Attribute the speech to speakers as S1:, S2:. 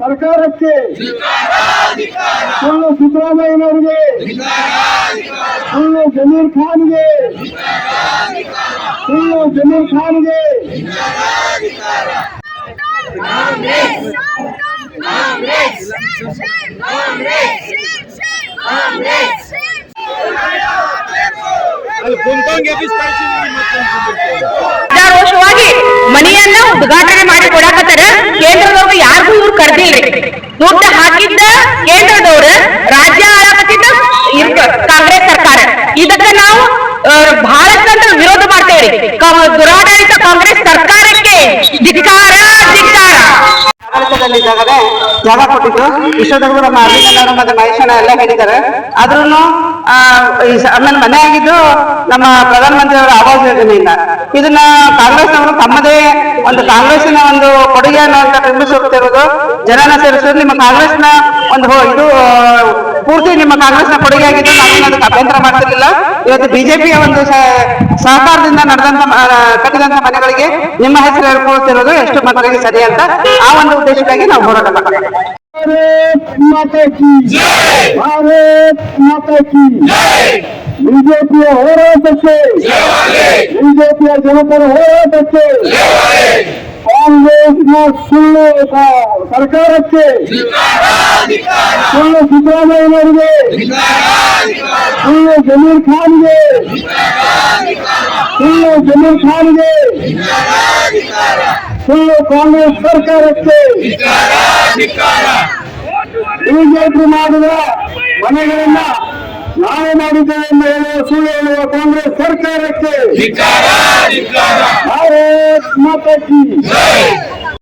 S1: ಸರ್ಕಾರಕ್ಕೆ ಸುಳ್ಳು ಸಿದ್ದರಾಮಯ್ಯನವರಿಗೆ ಸುಳ್ಳು ಜಮೀರ್ ಖಾನ್ಗೆ ಸುಳ್ಳು ಜಮೀರ್ ಖಾನ್ಗೆ
S2: ರಾಜಾರೋಷವಾಗಿ ಮನೆಯನ್ನ ಉದ್ಘಾಟನೆ ಮಾಡಿ ಕೊಡಾಕತ್ತಾರ. ದುರಾಡಳಿತ ಕಾಂಗ್ರೆಸ್ ಸರ್ಕಾರಕ್ಕೆ ಧಿಕ್ಕಾರ ಧಿಕ್ಕಾರ.
S3: ಜಾಗ ಕೊಟ್ಟಿದ್ರು ವಿಶ್ವದರ್ಗು ನಮ್ಮ ಮತ್ತೆ ಮಹೇಶನ ಎಲ್ಲ ಹೇಳಿದ್ದಾರೆ. ಆದ್ರೂ ಆಮೇಲೆ ಮನೆ ಆಗಿದ್ದು ನಮ್ಮ ಪ್ರಧಾನಮಂತ್ರಿಯವರ ಆವಾಸ್ ಯೋಜನೆಯಿಂದ. ಇದನ್ನ ಕಾಂಗ್ರೆಸ್ ಅವರು ತಮ್ಮದೇ ಒಂದು ಕಾಂಗ್ರೆಸ್ನ ಒಂದು ಕೊಡುಗೆ ಅನ್ನುವಂತ ಬಿಂಬಿಸುತ್ತಿರುವುದು ಜನನ ಸೇರಿಸೋದು ನಿಮ್ಮ ಕಾಂಗ್ರೆಸ್ನ ಒಂದು ಇದು ಪೂರ್ತಿ ನಿಮ್ಮ ಕಾಂಗ್ರೆಸ್ನ ಕೊಡುಗೆ ಆಗಿದ್ದು ನಾವೇನು ಅದಕ್ಕೆ ಅಭ್ಯಂತರ ಮಾಡ್ತಿರ್ಲಿಲ್ಲ? ಇವತ್ತು ಬಿಜೆಪಿಯ ಒಂದು ಸಹಕಾರದಿಂದ ನಡೆದಂತ ಕಟ್ಟಿದಂತ ಮನೆಗಳಿಗೆ ನಿಮ್ಮ ಹೆಸರು ಹೇಳ್ಕೊಳ್ತಿರೋದು ಎಷ್ಟು ಮಕ್ಕಳಿಗೆ ಸರಿ ಅಂತ ಆ ಒಂದು ಉದ್ದೇಶಕ್ಕಾಗಿ ನಾವು ಹೋರಾಟ ಮಾಡ್ತೇವೆ.
S1: ಬಿಜೆಪಿಯ ಹೋರಾಟಕ್ಕೆ, ಬಿಜೆಪಿಯ ಜನಪರ ಹೋರಾಟಕ್ಕೆ ಕಾಂಗ್ರೆಸ್ನ ಸುಳ್ಳು ಸರ್ಕಾರಕ್ಕೆ? ಸುಳ್ಳು ಸಿದ್ದರಾಮಯ್ಯನವರಿಗೆ? ಸುಳ್ಳು ಜಮೀರ್ ಖಾನ್ಗೆ? ಸುಳ್ಳು ಜಮೀರ್ ಖಾನ್ಗೆ? ಸುಳ್ಳು ಕಾಂಗ್ರೆಸ್ ಸರ್ಕಾರಕ್ಕೆ? ಬಿಜೆಪಿ ಮಾಡಿದ ಮನೆಗಳನ್ನ ನಾವು ಮಾಡಿದ್ದೇವೆ ಎಂದು ಹೇಳುವ ಸುಳ್ಳು ಹೇಳುವ ಕಾಂಗ್ರೆಸ್ ಸರ್ಕಾರಕ್ಕೆ? Não! É Não!